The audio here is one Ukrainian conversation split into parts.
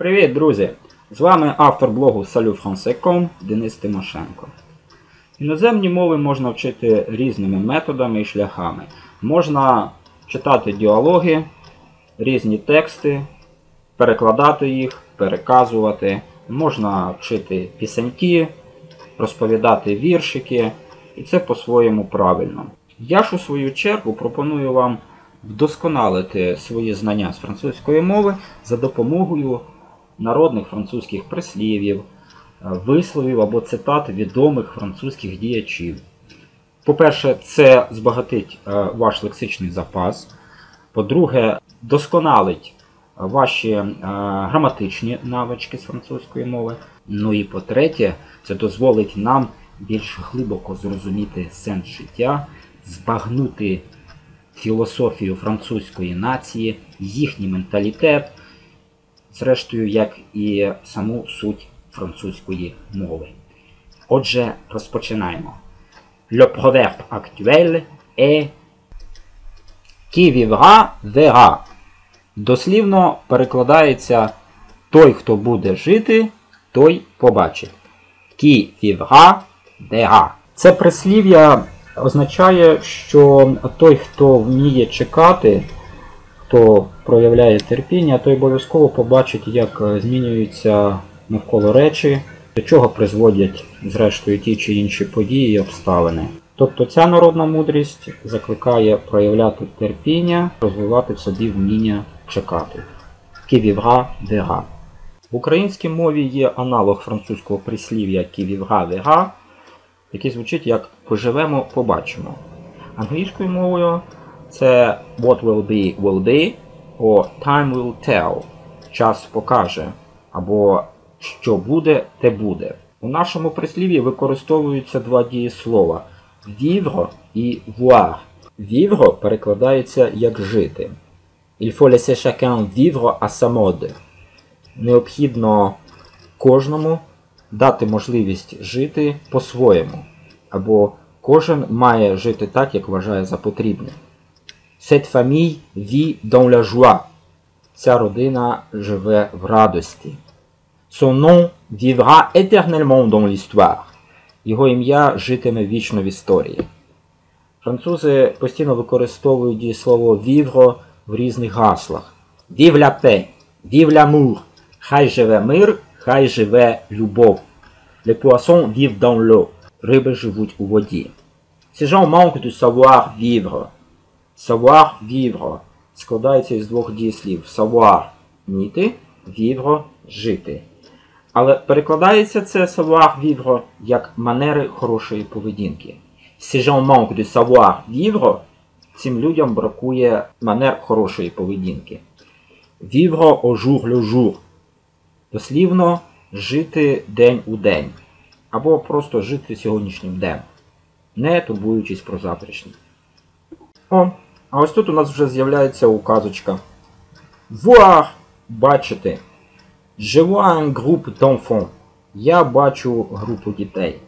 Привіт, друзі! З вами автор блогу salufrancais.com Денис Тимошенко. Іноземні мови можна вчити різними методами і шляхами. Можна читати діалоги, різні тексти, перекладати їх, переказувати. Можна вчити пісеньки, розповідати віршики, і це по-своєму правильно. Я ж у свою чергу пропоную вам вдосконалити свої знання з французької мови за допомогою народних французьких прислів'їв, висловів або цитат відомих французьких діячів. По-перше, це збагатить е, ваш лексичний запас. По-друге, досконалить ваші е, граматичні навички з французької мови. Ну і по-третє, це дозволить нам більш глибоко зрозуміти сенс життя, збагнути філософію французької нації, їхній менталітет, зрештою, як і саму суть французької мови. Отже, розпочинаємо. Le proverbe actuel est Qui vivra verra. Дослівно перекладається Той, хто буде жити, той побачить. Qui vivra verra. Це прислів'я означає, що той, хто вміє чекати, хто проявляє терпіння, той обов'язково побачить, як змінюються навколо речі, до чого призводять, зрештою, ті чи інші події і обставини. Тобто ця народна мудрість закликає проявляти терпіння, розвивати в собі вміння чекати. Ківівра вера. В українській мові є аналог французького прислів'я ківівра вера, який звучить як поживемо, побачимо. Англійською мовою це what will be will be, or time will tell. Час покаже, або що буде, те буде. У нашому прислів'ї використовуються два дієслова vivre і voir. Vivre перекладається як жити. Il faut laisser chacun vivre à sa mode. Необхідно кожному дати можливість жити по-своєму. Або кожен має жити так, як вважає за потрібне. Cette famille vit dans la joie. Ця родина живе в радості. Son nom vivra éternellement dans l'histoire. Його ім'я житиме вічно в історії. Французи постійно використовують дієслово vivre в різних гаслах. Vive la paix, vive l'amour, хай живе мир, хай живе любов. Les poissons vivent dans l'eau. Риби живуть у воді. Ces gens manquent de savoir vivre. Savoir vivre складається із двох дієслів. Savoir – вміти, vivre – жити. Але перекладається це savoir vivre як манери хорошої поведінки. Ces gens manquent de savoir vivre, цим людям бракує манер хорошої поведінки. Vivre au jour le jour. Дослівно жити день у день. Або просто жити сьогоднішнім днем, не турбуючись про завтрашній. О, а ось тут у нас вже з'являється указочка. Voir – бачити. Je vois un groupe d'enfants. Я бачу групу дітей.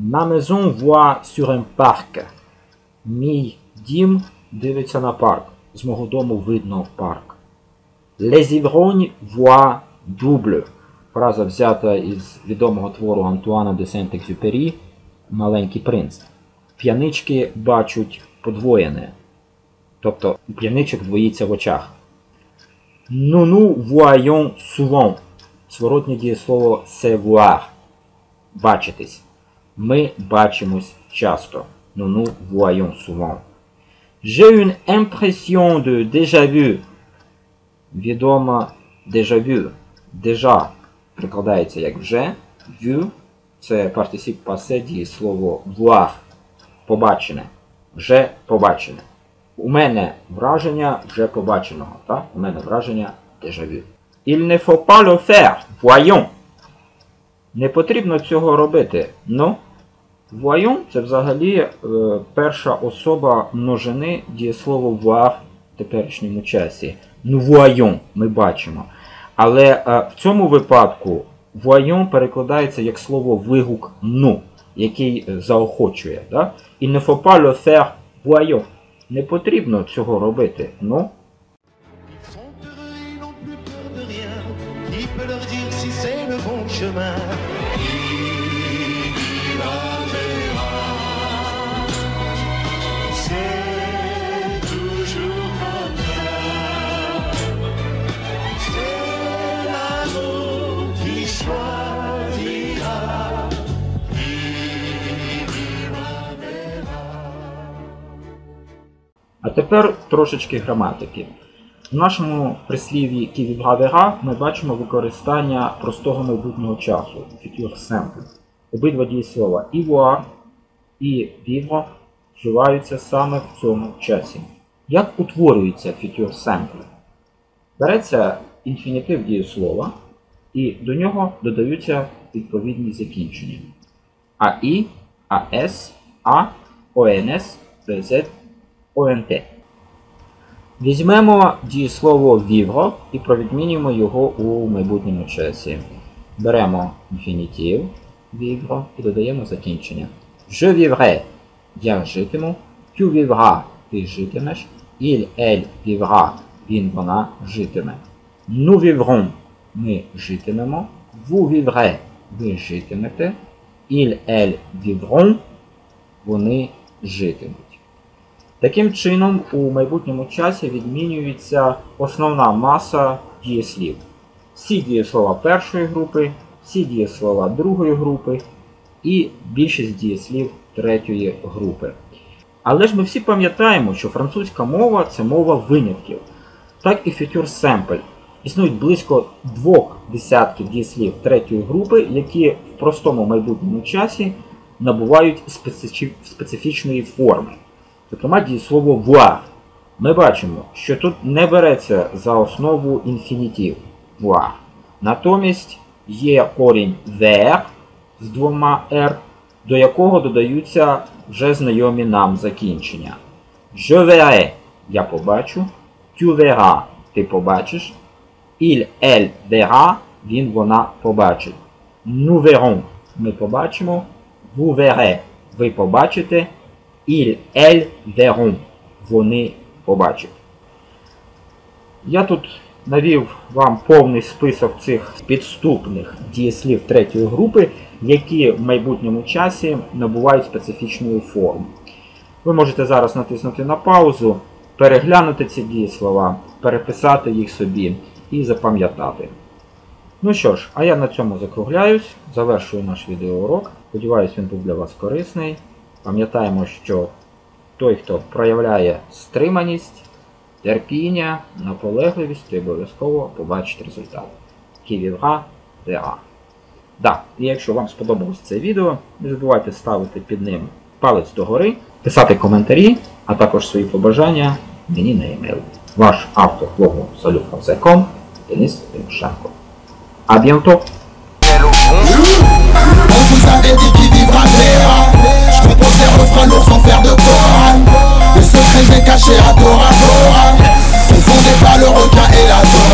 Ma maison voit sur un parc. Мій дім дивиться на парк. З мого дому видно парк. Les ivrognes voient double. Фраза взята із відомого твору Антуана де Сент-Екзюпері Маленький принц. П'янички бачать подвоєне. Тобто у п'яничок двоїться в очах. Nous nous voyons souvent. Зворотнє дієслово c'est voir. Бачитись. Ми бачимось часто. Nous nous voyons souvent. J'ai une impression de déjà vu. Відомо déjà vu. Déjà прикладається як вже. Vu це партисип пасе дієслово voir. Побачене. Вже побачене. У мене враження вже побаченого. Так? У мене враження vu. Il ne faut pas le faire. Voyons. Не потрібно цього робити. Ну. Voyons це взагалі е, перша особа множини дієслово voir в теперішньому часі. Nous voyons. Ми бачимо. Але е, в цьому випадку voyons перекладається як слово вигук ну, який е, заохочує. Да? Il ne faut pas le faire. Voyons. Не потрібно цього робити. Ну. Ils тепер трошечки граматики. В нашому прислів'ї ківівга ми бачимо використання простого майбутнього часу future simple. Обидва дієслова і voir, і vivre вживаються саме в цьому часі. Як утворюється future simple? Береться інфінітив дієслова, і до нього додаються відповідні закінчення. АІ, АС, А, ОНС, ПЗ, ОНТ. Візьмемо дієслово vivre і провідмінюємо його у майбутньому часі. Беремо інфінітив vivre і додаємо закінчення. Je vivrai – я житиму. Tu vivras – ти житимеш. Il, elle vivra – він, вона житиме. Nous vivrons – ми житимемо. Vous vivrez – ви житимете. Il, elle vivront – вони житимуть. Таким чином, у майбутньому часі відмінюється основна маса дієслів. Всі дієслова першої групи, всі дієслова другої групи і більшість дієслів третьої групи. Але ж ми всі пам'ятаємо, що французька мова це мова винятків. Так і future simple. Існують близько двох десятків дієслів третьої групи, які в простому майбутньому часі набувають специфічної форми. Зокрема, дієслово voir. Ми бачимо, що тут не береться за основу інфінітив voir. Натомість є корінь ver з двома r, до якого додаються вже знайомі нам закінчення. Je verrai – я побачу, tu verras – ти побачиш, il, elle verra – він, вона побачить. Nous verrons – ми побачимо, vous verrez – ви побачите, il, elle verront – вони побачать. Я тут навів вам повний список цих підступних дієслів третьої групи, які в майбутньому часі набувають специфічної форми. Ви можете зараз натиснути на паузу, переглянути ці дієслова, переписати їх собі і запам'ятати. Ну що ж, а я на цьому закругляюсь, завершую наш відеоурок. Сподіваюсь, він був для вас корисний. Пам'ятаємо, що той, хто проявляє стриманість, терпіння, наполегливість, то обов'язково побачить результат. Ківівга ДА. Да, і якщо вам сподобалось це відео, не забувайте ставити під ним палець догори, писати коментарі, а також свої побажання мені на e-mail. Ваш автор блогу salutfrançais.com Денис Тимошенко. А bientôt! propose des refrains lourds sans faire de chorale. Le secret j'ai caché à Dora Dora. On fondait pas le requin et la Dora.